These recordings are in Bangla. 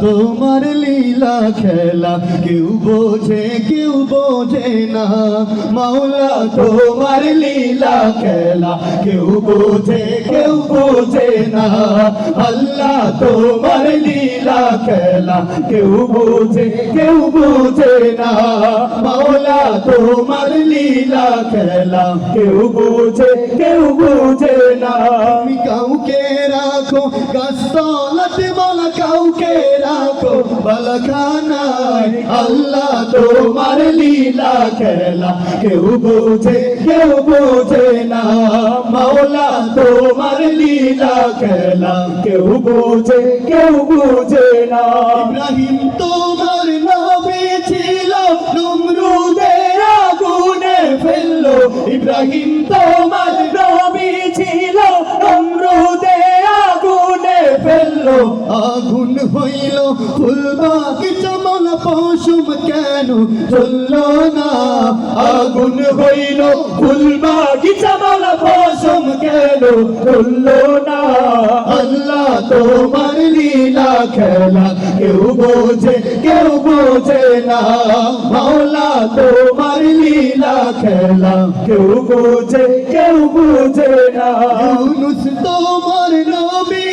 তোমার লীলা খেলা। কেউ বোঝে কেউ বোঝে না। মাওলা, তোমার লীলা খেলা। কেউ বোঝে কেউ বোঝে না। আল্লাহ, তোমার লীলা খেলা। কেউ বোঝে কেউ বোঝে না। মাওলা, তোমার লীলা খেলা। কেউ বোঝে কেউ বোঝে না। কাউকে রাখো, গাছতলাতে বলা কাউকে রাখো আল্লাহ তোমার লীলা খেলা। কেউ বোঝে কেউ বোঝে না। মাওলা তোমার লীলা খেলা। কেউ বোঝে কেউ বোঝে না। ইব্রাহিম তোমার নবী ছিল। নমরুদের আগুনে ফেলল। ইব্রাহিম তোমার নবী ফেলল আগুন হইল ফুল বাগিচা মন পশুম কেন চলল না? আগুন হইল ফুল বাগিচা মন পশুম কেন চলল না? আল্লাহ তোমার লীলা খেলা, কেউ বোঝে কেউ বোঝে না। মাওলা তোমার লীলা খেলা, কেউ বোঝে কেউ বোঝে না। তোমার নবী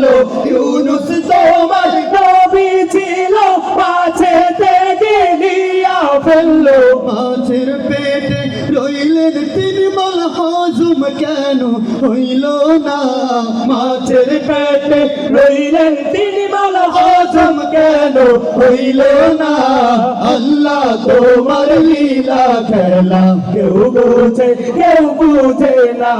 ফেলল ইউনুস তোমার নবী ছিল মাঝে গিলিয়া ফেলল। মাছের পেটে রইলেন তিনি বল হজুম কেন হইল না? মাছের পেটে রইলেন তিনি বল হজুম কেন হইল না? খেলা কেউ বোঝে কেউ বুঝে না।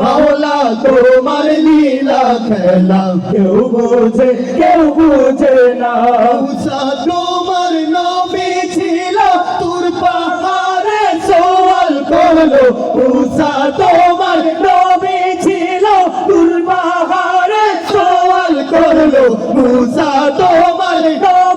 মাওলা তোমার লীলা খেলা কেউ বোঝে কেউ বুঝে না। উষা তোমার নবী ছিল, তোর পাহাড়ে সওয়াল করল। উষা তোমার নবী ছিল, তোর পাহাড়ে সওয়াল করল। মুসা তোমার নবী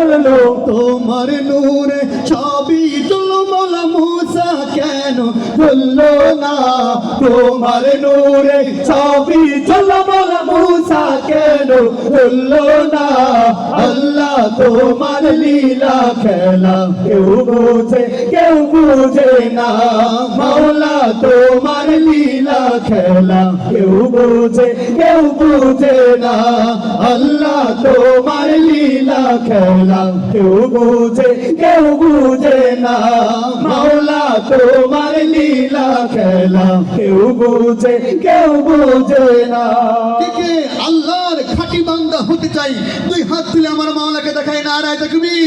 করল তোমার নূরে ছবি তুলমল মুসা কেন তুললো না? তোমার নূরে ছবি তুলমল মুসা কেন তুললো না? আল্লাহ তোমার লীলা খেলা কেউ বোঝে, কেউ বুঝে না। মাওলা তোমার লীলা খেলা কেউ বোঝে, কেউ বুঝে না। আল্লাহ তোমার খেলা কেউ বুঝে কেউ বুঝে না। মাওলা তোমার লীলা খেলা কেউ বুঝে কেউ বুঝে না। আল্লাহর খাটি বান্দা হতে চাই। তুই হাত তুলে আমার মাওলাকে দেখাই নারায় তাকবীর।